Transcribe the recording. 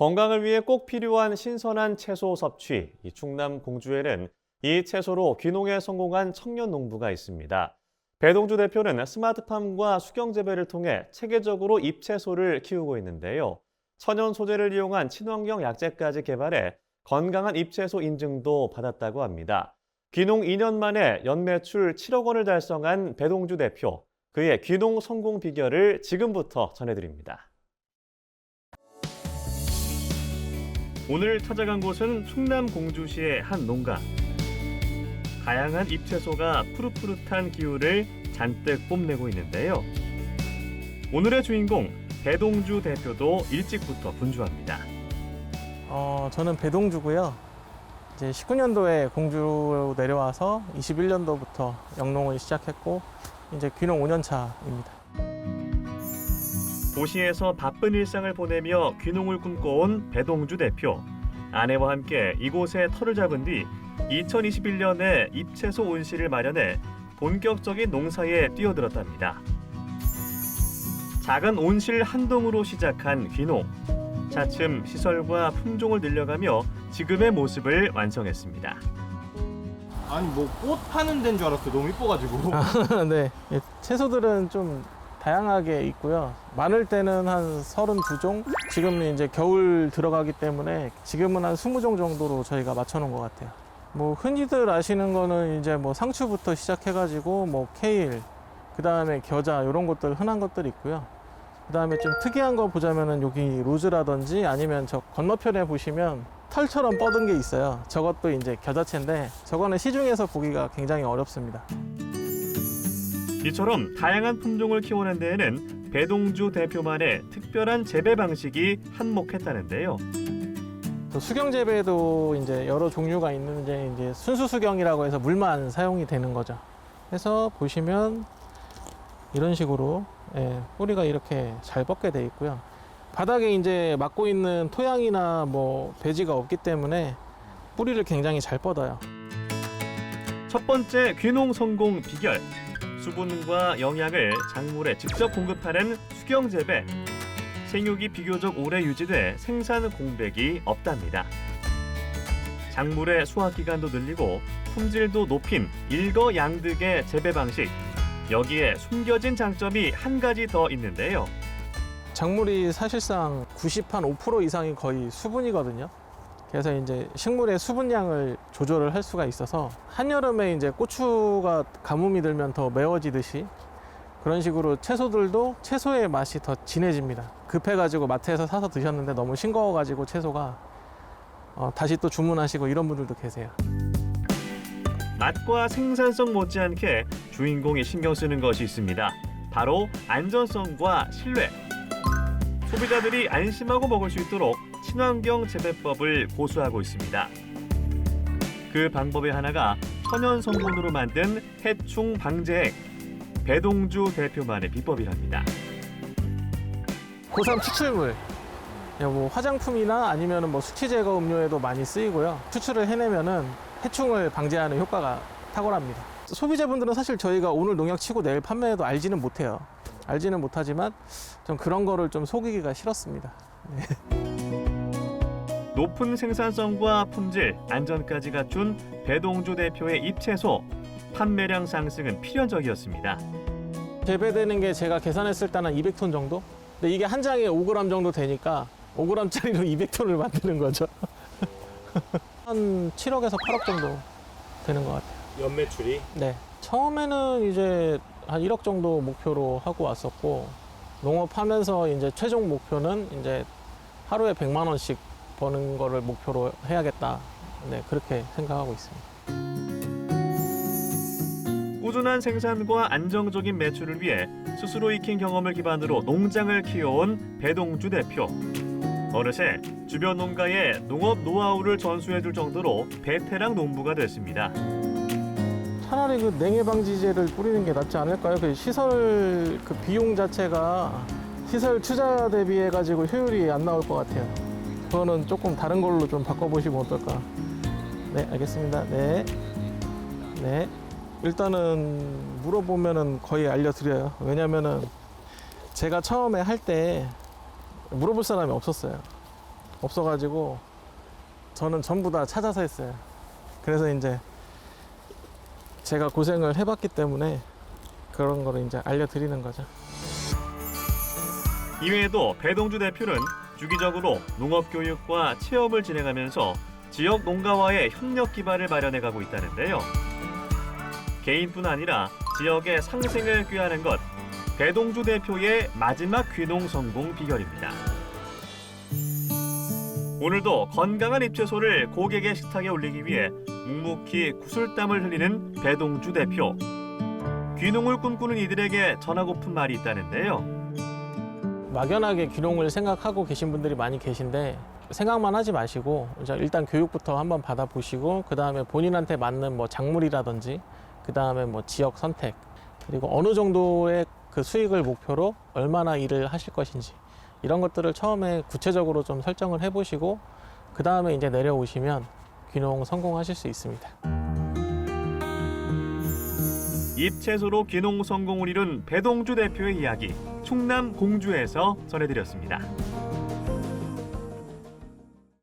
건강을 위해 꼭 필요한 신선한 채소 섭취. 이 충남 공주에는 이 채소로 귀농에 성공한 청년 농부가 있습니다. 배동주 대표는 스마트팜과 수경 재배를 통해 체계적으로 잎채소를 키우고 있는데요. 천연 소재를 이용한 친환경 약재까지 개발해 건강한 잎채소 인증도 받았다고 합니다. 귀농 2년 만에 연매출 7억 원을 달성한 배동주 대표. 그의 귀농 성공 비결을 지금부터 전해드립니다. 오늘 찾아간 곳은 충남 공주시의 한 농가. 다양한 잎채소가 푸릇푸릇한 기후를 잔뜩 뽐내고 있는데요. 오늘의 주인공 배동주 대표도 일찍부터 분주합니다. 어, 저는 배동주고요. 이제 19년도에 공주로 내려와서 21년도부터 영농을 시작했고 이제 귀농 5년 차입니다. 도시에서 바쁜 일상을 보내며 귀농을 꿈꿔온 배동주 대표. 아내와 함께 이곳에 터를 잡은 뒤 2021년에 잎채소 온실을 마련해 본격적인 농사에 뛰어들었답니다. 작은 온실 한 동으로 시작한 귀농. 차츰 시설과 품종을 늘려가며 지금의 모습을 완성했습니다. 아니 뭐 꽃 파는 데인 줄 알았어 너무 이뻐가지고 네, 예, 채소들은 좀 다양하게 있고요. 많을 때는 한 32종. 지금은 이제 겨울 들어가기 때문에 지금은 한 20종 정도로 저희가 맞춰놓은 것 같아요. 뭐 흔히들 아시는 거는 이제 뭐 상추부터 시작해가지고 뭐 케일, 그 다음에 겨자 이런 것들 흔한 것들 있고요. 그 다음에 좀 특이한 거 보자면은 여기 로즈라든지 아니면 저 건너편에 보시면 털처럼 뻗은 게 있어요. 저것도 이제 겨자채인데 저거는 시중에서 보기가 굉장히 어렵습니다. 이처럼 다양한 품종을 키우는 데에는 배동주 대표만의 특별한 재배 방식이 한몫했다는데요. 또 수경 재배도 이제 여러 종류가 있는데 이제 순수 수경이라고 해서 물만 사용이 되는 거죠. 그래서 보시면 이런 식으로 예, 뿌리가 이렇게 잘 뻗게 돼 있고요. 바닥에 이제 막고 있는 토양이나 뭐 배지가 없기 때문에 뿌리를 굉장히 잘 뻗어요. 첫 번째 귀농 성공 비결 수분과 영양을 작물에 직접 공급하는 수경 재배 생육이 비교적 오래 유지돼 생산 공백이 없답니다. 작물의 수확 기간도 늘리고 품질도 높인 일거양득의 재배 방식 여기에 숨겨진 장점이 한 가지 더 있는데요. 작물이 사실상 90한 5% 이상이 거의 수분이거든요. 그래서 이제 식물의 수분량을 조절을 할 수가 있어서 한여름에 이제 고추가 가뭄이 들면 더 매워지듯이 그런 식으로 채소들도 채소의 맛이 더 진해집니다. 급해가지고 마트에서 사서 드셨는데 너무 싱거워가지고 채소가 어, 다시 또 주문하시고 이런 분들도 계세요. 맛과 생산성 못지않게 주인공이 신경 쓰는 것이 있습니다. 바로 안전성과 신뢰. 소비자들이 안심하고 먹을 수 있도록 친환경 재배법을 고수하고 있습니다. 그 방법의 하나가 천연 성분으로 만든 해충 방제액. 배동주 대표만의 비법이랍니다. 고삼 추출물. 예, 뭐 화장품이나 아니면 뭐 숙취 제거 음료에도 많이 쓰이고요. 추출을 해내면은 해충을 방지하는 효과가 탁월합니다. 소비자분들은 사실 저희가 오늘 농약 치고 내일 판매해도 알지는 못해요. 알지는 못하지만 좀 그런 거를 좀 속이기가 싫었습니다. 높은 생산성과 품질, 안전까지 갖춘 배동주 대표의 잎채소. 판매량 상승은 필연적이었습니다. 재배되는 게 제가 계산했을 때는 200톤 정도? 근데 이게 한 장에 5g 정도 되니까 5g짜리로 200톤을 만드는 거죠. 한 7억에서 8억 정도 되는 것 같아요. 연매출이 네. 처음에는 이제 한 1억 정도 목표로 하고 왔었고, 농업하면서 이제 최종 목표는 이제 하루에 100만 원씩 버는 거를 목표로 해야겠다. 네, 그렇게 생각하고 있습니다. 꾸준한 생산과 안정적인 매출을 위해 스스로 익힌 경험을 기반으로 농장을 키워온 배동주 대표. 어느새 주변 농가에 농업 노하우를 전수해줄 정도로 베테랑 농부가 됐습니다. 차라리 그 냉해 방지제를 뿌리는 게 낫지 않을까요? 그 시설 그 비용 자체가 시설 투자 대비해 가지고 효율이 안 나올 것 같아요. 그거는 조금 다른 걸로 좀 바꿔보시면 어떨까? 네, 알겠습니다. 네, 네. 일단은 물어보면은 거의 알려드려요. 왜냐면은 제가 처음에 할 때 물어볼 사람이 없었어요. 없어가지고 저는 전부 다 찾아서 했어요. 그래서 이제 제가 고생을 해봤기 때문에 그런 거를 이제 알려드리는 거죠. 이외에도 배동주 대표는 주기적으로 농업 교육과 체험을 진행하면서 지역 농가와의 협력 기반을 마련해 가고 있다는데요. 개인뿐 아니라 지역의 상생을 꾀하는 것 배동주 대표의 마지막 귀농 성공 비결입니다. 오늘도 건강한 잎채소를 고객의 식탁에 올리기 위해 묵묵히 구슬땀을 흘리는 배동주 대표. 귀농을 꿈꾸는 이들에게 전하고픈 말이 있다는데요. 막연하게 귀농을 생각하고 계신 분들이 많이 계신데 생각만 하지 마시고 일단 교육부터 한번 받아보시고 그 다음에 본인한테 맞는 뭐 작물이라든지 그 다음에 뭐 지역 선택 그리고 어느 정도의 그 수익을 목표로 얼마나 일을 하실 것인지 이런 것들을 처음에 구체적으로 좀 설정을 해보시고 그 다음에 이제 내려오시면 귀농 성공하실 수 있습니다. 잎채소로 귀농 성공을 이룬 배동주 대표의 이야기 충남 공주에서 전해드렸습니다.